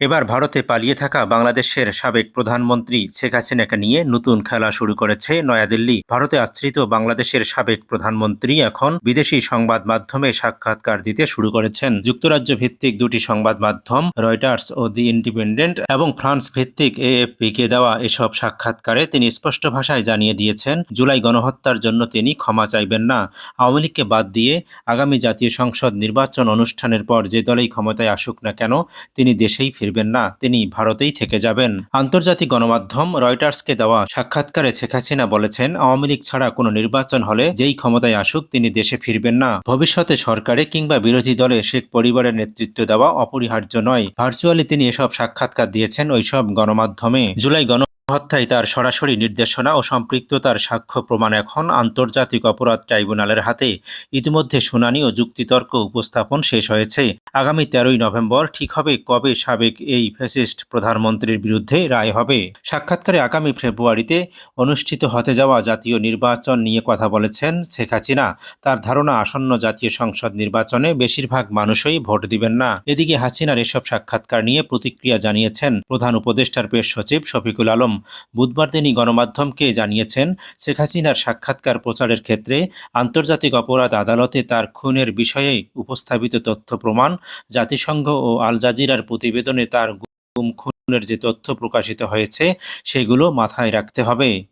এবার ভারতে পালিয়ে থাকা বাংলাদেশের সাবেক প্রধানমন্ত্রী শেখ হাসিনাকে নিয়ে নতুন খেলা শুরু করেছে নয়াদিল্লি। ভারতে আশ্রিত বাংলাদেশের সাবেক প্রধানমন্ত্রী এখন বিদেশি সংবাদ মাধ্যমে সাক্ষাৎকার দিতে শুরু করেছেন। যুক্তরাজ্য ভিত্তিক দুটি সংবাদ মাধ্যম, রয়টার্স ও দি ইন্ডিপেন্ডেন্ট এবং ফ্রান্স ভিত্তিক এএফপি কে দেওয়া এসব সাক্ষাৎকারে তিনি স্পষ্ট ভাষায় জানিয়ে দিয়েছেন, জুলাই গণহত্যার জন্য তিনি ক্ষমা চাইবেন না। আওয়ামী লীগকে বাদ দিয়ে আগামী জাতীয় সংসদ নির্বাচন অনুষ্ঠানের পর যে দলেই ক্ষমতায় আসুক না কেন, তিনি দেশেই ফিরবেন না, তিনি ভারতেই থেকে যাবেন। আন্তর্জাতিক গণমাধ্যম রয়টার্সকে দেওয়া সাক্ষাৎকারে শেখ হাসিনা বলেছেন, আওয়ামী লীগ ছাড়া কোনো নির্বাচন হলে যেই ক্ষমতায় আসুক, তিনি দেশে ফিরবেন না। ভবিষ্যতে সরকারে কিংবা বিরোধী দলে শেখ পরিবারের নেতৃত্ব দেওয়া অপরিহার্য নয়। ভার্চুয়ালি তিনি এসব সাক্ষাৎকার দিয়েছেন ওইসব গণমাধ্যমে। জুলাই গণ হত্যায় তার সরাসরি নির্দেশনা ও সম্পৃক্ততার সাক্ষ্য প্রমাণ এখন আন্তর্জাতিক অপরাধ ট্রাইব্যুনালের হাতে। ইতিমধ্যে শুনানি ও যুক্তিতর্ক উপস্থাপন শেষ হয়েছে। আগামী তেরোই নভেম্বর ঠিক হবে কবে সাবেক এই ফ্যাসিস্ট প্রধানমন্ত্রীর বিরুদ্ধে রায় হবে। সাক্ষাৎকারে আগামী ফেব্রুয়ারিতে অনুষ্ঠিত হতে যাওয়া জাতীয় নির্বাচন নিয়ে কথা বলেছেন শেখ হাসিনা। তার ধারণা, আসন্ন জাতীয় সংসদ নির্বাচনে বেশিরভাগ মানুষই ভোট দিবেন না। এদিকে হাসিনার এসব সাক্ষাৎকার নিয়ে প্রতিক্রিয়া জানিয়েছেন প্রধান উপদেষ্টার পেশ সচিব শফিকুল আলম। বুধবার তিনি গণমাধ্যমকে জানিয়েছেন, শেখ হাসিনার সাক্ষাৎকার প্রচারের ক্ষেত্রে আন্তর্জাতিক অপরাধ আদালতে তার খুনের বিষয়ে উপস্থাপিত তথ্য প্রমাণ, জাতিসংঘ ও আল জাজিরার প্রতিবেদনে তার গুম খুনের যে তথ্য প্রকাশিত হয়েছে, সেগুলো মাথায় রাখতে হবে।